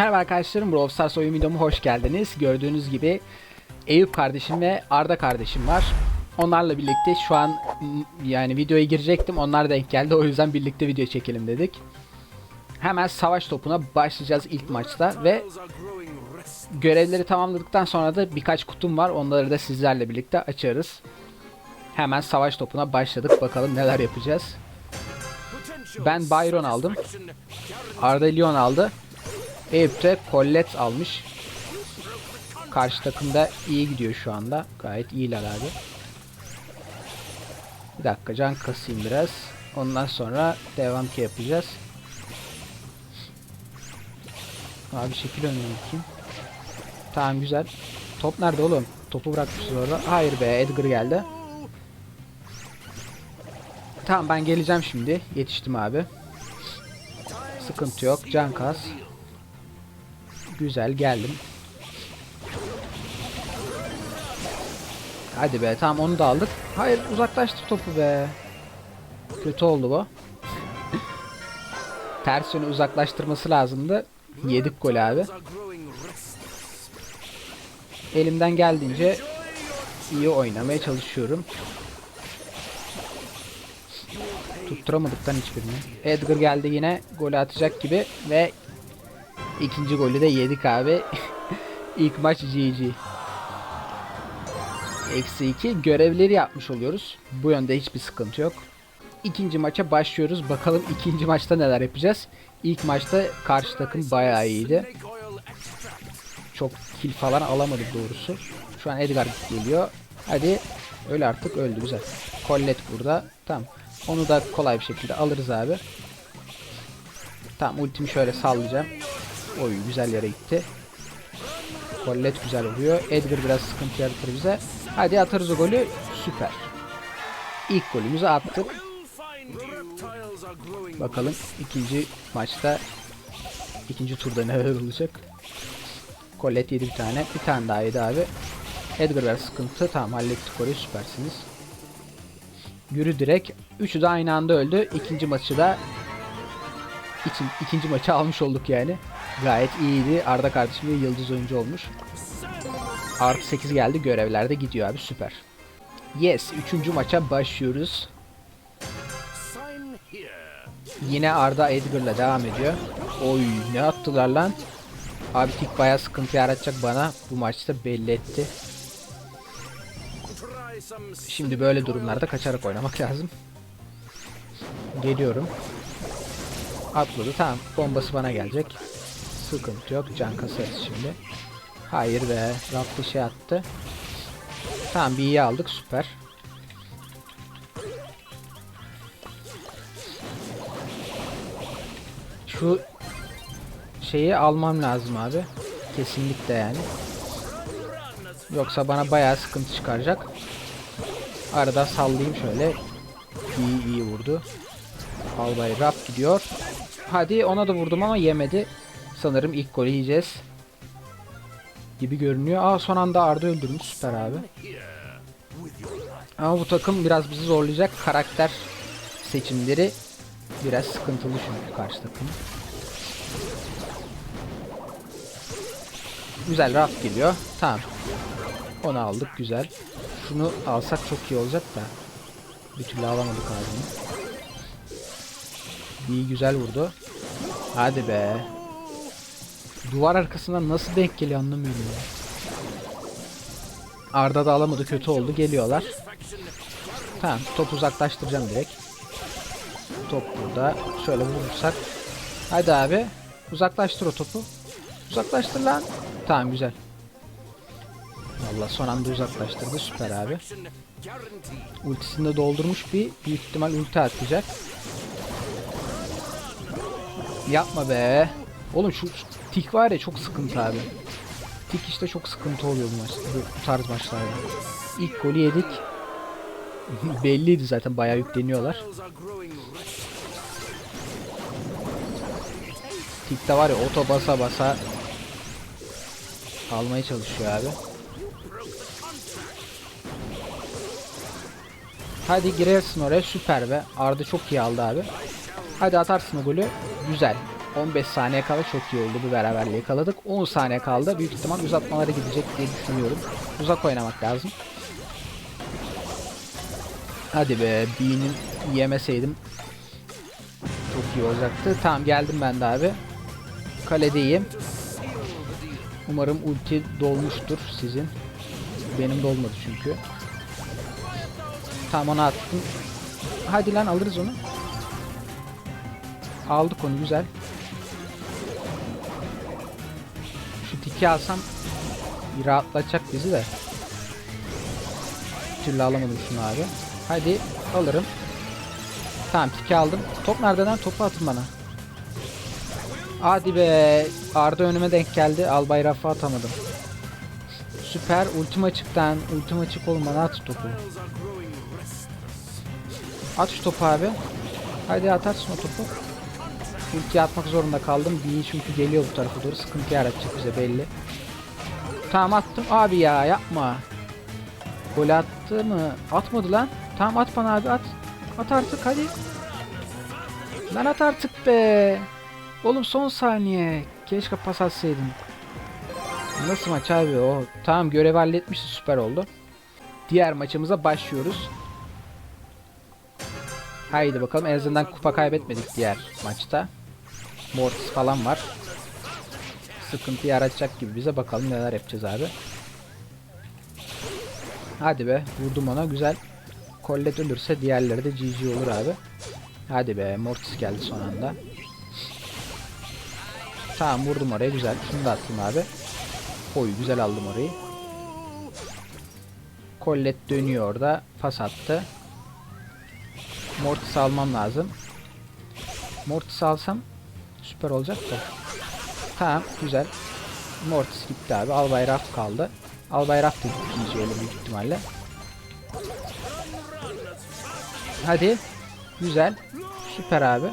Merhaba arkadaşlarım, Brawl Stars oyun videoma hoş geldiniz. Gördüğünüz gibi Eyüp kardeşim ve Arda kardeşim var. Onlarla birlikte şu an yani videoya girecektim. Onlar denk geldi. O yüzden birlikte video çekelim dedik. Hemen savaş topuna başlayacağız ilk maçta ve görevleri tamamladıktan sonra da birkaç kutum var. Onları da sizlerle birlikte açarız. Hemen savaş topuna başladık. Bakalım neler yapacağız. Ben Byron aldım. Arda Leon aldı. Eyüp de Colette almış. Karşı takımda iyi gidiyor şu anda. Gayet iyiler abi. Bir dakika can kasayım biraz. Ondan sonra devam ki yapacağız. Abi şekil önüne bakayım. Tamam güzel. Top nerede oğlum? Topu bırakmışız orada. Hayır be Edgar geldi. Tamam ben geleceğim şimdi. Yetiştim abi. Sıkıntı yok. Can kas. Güzel geldim. Hadi be tamam onu da aldık. Hayır uzaklaştır topu be. Kötü oldu bu. Ters yöne uzaklaştırması lazımdı. Yedik gol abi. Elimden geldiğince iyi oynamaya çalışıyorum. Tutturamadıktan hiçbirini. Edgar geldi yine golü atacak gibi ve ikinci golü de yedik abi. İlk maç GG. Eksi 2 görevleri yapmış oluyoruz. Bu yönde hiçbir sıkıntı yok. İkinci maça başlıyoruz. Bakalım ikinci maçta neler yapacağız. İlk maçta karşı takım bayağı iyiydi. Çok kill falan alamadık doğrusu. Şu an Edgar geliyor. Hadi öl artık öldü güzel. Colette burada. Tamam. Onu da kolay bir şekilde alırız abi. Tamam ultimi şöyle sallayacağım. Oy güzel yere gitti. Colette güzel vuruyor. Edgar biraz sıkıntı yaratır bize. Hadi atarız o golü. Süper. İlk golümüzü attık. Bakalım ikinci maçta ikinci turda neler olacak. Colette yedi bir tane. Bir tane daha yedi abi. Edgar biraz sıkıntı. Tamam hallettik orayı süpersiniz. Yürü direkt. Üçü de aynı anda öldü. İkinci maçı da için, ikinci maçı almış olduk yani. Gayet iyiydi. Arda kardeşim de yıldız oyuncu olmuş. Artı 8 geldi. Görevlerde gidiyor abi. Süper. Yes. Üçüncü maça başlıyoruz. Yine Arda Edgar'la devam ediyor. Oy ne attılar lan. Abi tik bayağı sıkıntı yaratacak bana. Bu maçta belli etti. Şimdi böyle durumlarda kaçarak oynamak lazım. Geliyorum. Atladı tamam. Bombası bana gelecek. Sıkıntı yok. Can kasarız şimdi. Hayır be. Raplı şey attı. Tamam bir iyi aldık. Süper. Şu şeyi almam lazım abi. Kesinlikle yani. Yoksa bana bayağı sıkıntı çıkaracak. Arada sallayayım şöyle. İyi iyi vurdu. Albay rap gidiyor. Hadi ona da vurdum ama yemedi. Sanırım ilk golü yiyeceğiz. Gibi görünüyor. Aa son anda Arda öldürmüş. Süper abi. Ama bu takım biraz bizi zorlayacak. Karakter seçimleri biraz sıkıntılı çünkü karşı takım. Güzel raf geliyor. Tamam. Onu aldık güzel. Şunu alsak çok iyi olacak da. Bir türlü alamadık abini. İyi güzel vurdu. Hadi be. Duvar arkasından nasıl denk geliyor anlamıyorum ya. Arda da alamadı kötü oldu geliyorlar. Tamam top uzaklaştıracağım direkt. Top burada. Şöyle vurursak. Hadi abi. Uzaklaştır o topu. Uzaklaştır lan. Tamam güzel. Valla son anda uzaklaştırdı süper abi. Ultisini de doldurmuş bir büyük ihtimal ulti atacak. Yapma be. Oğlum şu, tik var ya çok sıkıntı abi. Tik işte çok sıkıntı oluyor bu maç, bu, bu tarz maçlarda. İlk golü yedik. Belliydi zaten bayağı yükleniyorlar. Tik'te var ya oto basa basa almaya çalışıyor abi. Hadi girersin oraya süper be. Arda çok iyi aldı abi. Hadi atarsın o golü. Güzel. 15 saniye kala çok iyi oldu bu beraberliği yakaladık. 10 saniye kaldı. Büyük ihtimal uzatmalara gidecek diye düşünüyorum. Uzak oynamak lazım. Hadi be B'nin yemeseydim çok iyi olacaktı. Tamam geldim ben de abi. Kaledeyim. Umarım ulti dolmuştur sizin. Benim dolmadı çünkü. Tamam onu attım. Hadi lan alırız onu. Aldık onu güzel. Tiki alsam rahatlatacak bizi de. Bir türlü alamadım şunu abi. Hadi alırım. Tamam tiki aldım. Top nerede lan? Topu atın bana. Hadi be. Arda önüme denk geldi. Albay rafa atamadım. Süper. Ultim açıktan. Ultim açık olmadan at topu. At şu topu abi. Hadi atarsın o topu. Ultiye atmak zorunda kaldım. Bir çünkü geliyor bu tarafa doğru. Sıkıntı yaratacak bize belli. Tamam attım. Abi ya yapma. Gol attı mı? Atmadı lan. Tamam at bana abi at. At artık hadi. Lan at artık be. Oğlum son saniye. Keşke pas atsaydım. Nasıl maç abi o? Tamam görev halletmişti süper oldu. Diğer maçımıza başlıyoruz. Haydi bakalım en azından kupa kaybetmedik diğer maçta. Mortis falan var. Sıkıntı yaratacak gibi bize bakalım neler yapacağız abi. Hadi be vurdum ona güzel. Collet ölürse diğerleri de GG olur abi. Hadi be Mortis geldi son anda. Tamam vurdum oraya güzel. Şunu da attım abi. Oy güzel aldım orayı. Collet dönüyor orada. Pas attı. Mortis almam lazım. Mortis alsam süper olacak da. Tamam güzel. Mortis gitti abi. Albay Raft kaldı. Albay Raft ikinci öyle büyük ihtimalle. Hadi. Güzel. Süper abi.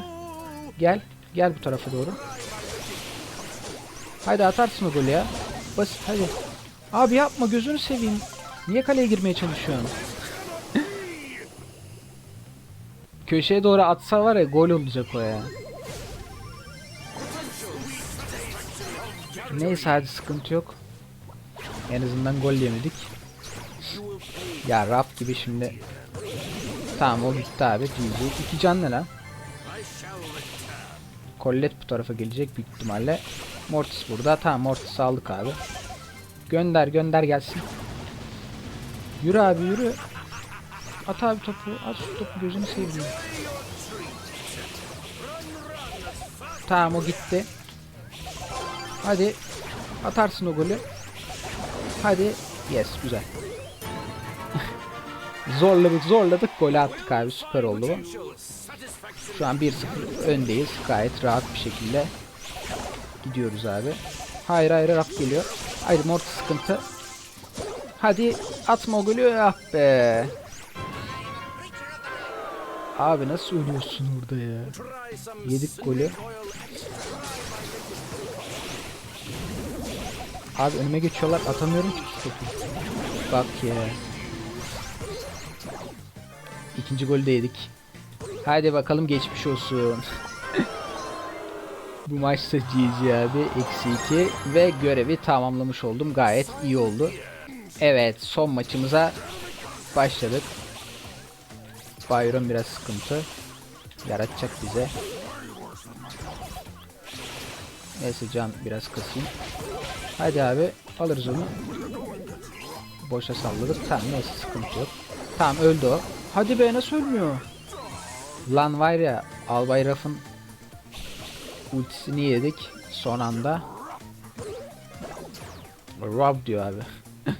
Gel. Gel bu tarafa doğru. Hadi atarsın o golü ya. Basit hadi. Abi yapma gözünü seveyim. Niye kaleye girmeye çalışıyorsun? Köşeye doğru atsa var ya gol olacak o ya. Neyse hadi sıkıntı yok. En azından gol yemedik. Ya rap gibi şimdi. Tamam o gitti abi. GG. İki can ne lan? Collet bu tarafa gelecek büyük ihtimalle. Mortis burada. Tamam Mortis aldık abi. Gönder gönder gelsin. Yürü abi yürü. At abi topu. At şu topu gözünü seveyim. Tamam o gitti. Hadi. Atarsın o golü. Hadi. Yes güzel. zorladık zorladık golü attık abi süper oldu bu. Şu an 1-0 öndeyiz. Gayet rahat bir şekilde gidiyoruz abi. Hayır hayır raf geliyor. Hayır mort sıkıntı. Hadi atma o golü. Ah be. Abi nasıl ölüyorsun orada ya? Yedik golü. Abi önüme geçiyorlar. Atamıyorum ki. Bak ya. İkinci golü de yedik. Haydi bakalım geçmiş olsun. Bu maçta GG abi. Eksi 2 ve görevi tamamlamış oldum. Gayet iyi oldu. Evet son maçımıza başladık. Byron biraz sıkıntı yaratacak bize. Neyse can biraz kasayım. Hadi abi alırız onu. Boşa salladık. Tamam neyse sıkıntı yok. Tamam öldü o. Hadi be nasıl ölmüyor? Lan var ya Albay Raf'ın ultisini yedik son anda. Rob diyor abi.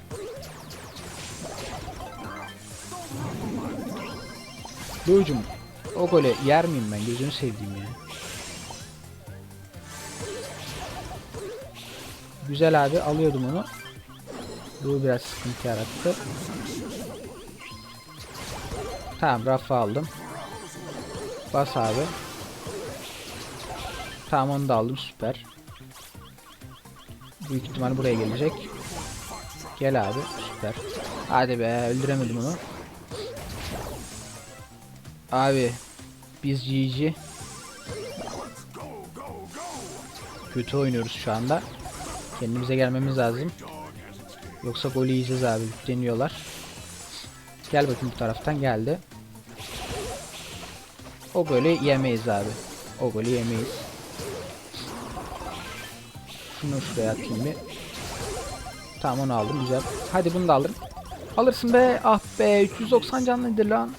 Doğucum o golü yer miyim ben gözünü sevdiğim ya. Güzel abi alıyordum onu. Bu biraz sıkıntı yarattı. Tamam rafa aldım. Bas abi. Tamam onu da aldım süper. Büyük ihtimal buraya gelecek. Gel abi süper. Hadi be öldüremedim onu. Abi biz GG. kötü oynuyoruz şu anda. Kendimize gelmemiz lazım. Yoksa golü yiyeceğiz abi. Deniyorlar. Gel bakayım bu taraftan geldi. O golü yemeyiz abi. O golü yemeyiz. Şunu şuraya atayım bir. Tamam onu aldım güzel. Hadi bunu da alırım. Alırsın be. Ah be 390 can nedir lan?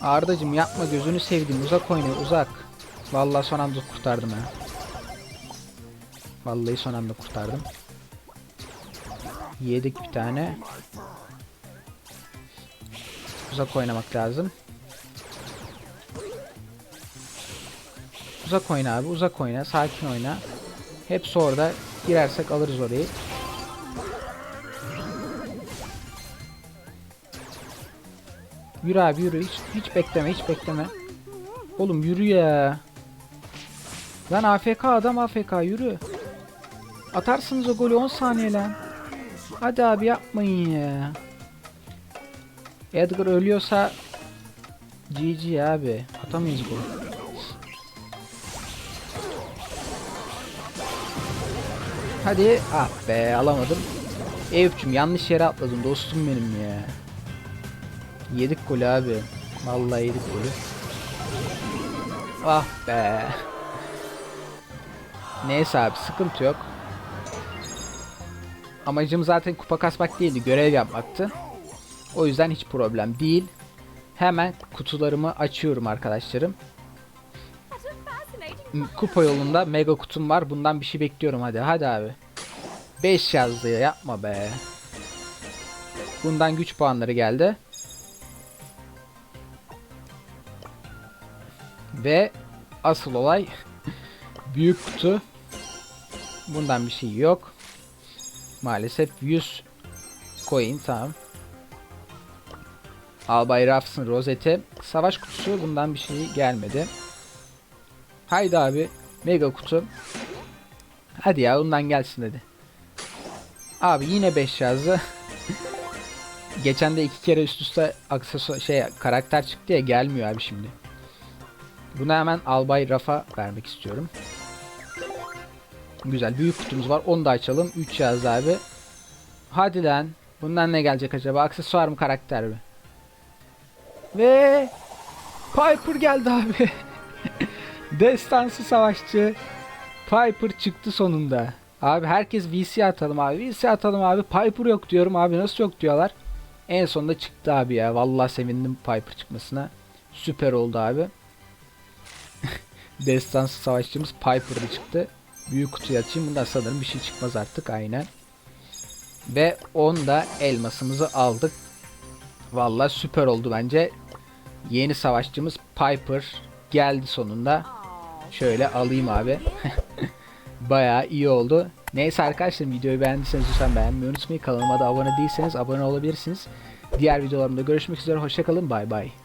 Ardacım yapma gözünü sevdim uzak oyna uzak. Vallahi son anda kurtardım ha. Vallahi son anda kurtardım. Yedik bir tane. Uzak oynamak lazım. Uzak oyna abi uzak oyna sakin oyna. Hepsi orada girersek alırız orayı. Yürü abi yürü hiç, hiç bekleme hiç bekleme. Oğlum yürü ya. Lan AFK adam AFK yürü. Atarsınız o golü 10 saniye lan. Hadi abi yapmayın ya. Edgar ölüyorsa GG abi. Atamayız gol. Hadi. Ah be alamadım. Eyüp'cüm yanlış yere atladım dostum benim ya. Yedik golü abi. Vallahi yedik golü. Ah be. Neyse abi sıkıntı yok. Amacım zaten kupa kasmak değildi. Görev yapmaktı. O yüzden hiç problem değil. Hemen kutularımı açıyorum arkadaşlarım. Kupa yolunda mega kutum var. Bundan bir şey bekliyorum hadi. Hadi abi. 5 yazdı ya yapma be. Bundan güç puanları geldi. Ve asıl olay büyük kutu. Bundan bir şey yok. Maalesef 100 coin tamam. Albay Ruffs'ın rozeti. Savaş kutusu bundan bir şey gelmedi. Haydi abi. Mega kutu. Hadi ya bundan gelsin hadi. Abi yine 5 yazdı. Geçen de iki kere üst üste aksesuar şey karakter çıktı ya gelmiyor abi şimdi. Bunu hemen Albay Rafa vermek istiyorum. Güzel büyük kutumuz var. Onu da açalım. 3 yazdı abi. Hadi lan. Bundan ne gelecek acaba? Aksesuar mı karakter mi? Ve Piper geldi abi. Destansı savaşçı Piper çıktı sonunda. Abi herkes VC atalım abi. VC atalım abi. Piper yok diyorum abi. Nasıl yok diyorlar. En sonunda çıktı abi ya. Vallahi sevindim Piper çıkmasına. Süper oldu abi. Destansı savaşçımız Piper'da çıktı. Büyük kutuyu açayım. Bundan sanırım bir şey çıkmaz artık. Aynen. Ve 10 da elmasımızı aldık. Vallahi süper oldu bence. Yeni savaşçımız Piper geldi sonunda. Şöyle alayım abi. Bayağı iyi oldu. Neyse arkadaşlar videoyu beğendiyseniz lütfen beğenmeyi unutmayın. Kanalıma da abone değilseniz abone olabilirsiniz. Diğer videolarımda görüşmek üzere. Hoşçakalın. Bay bay.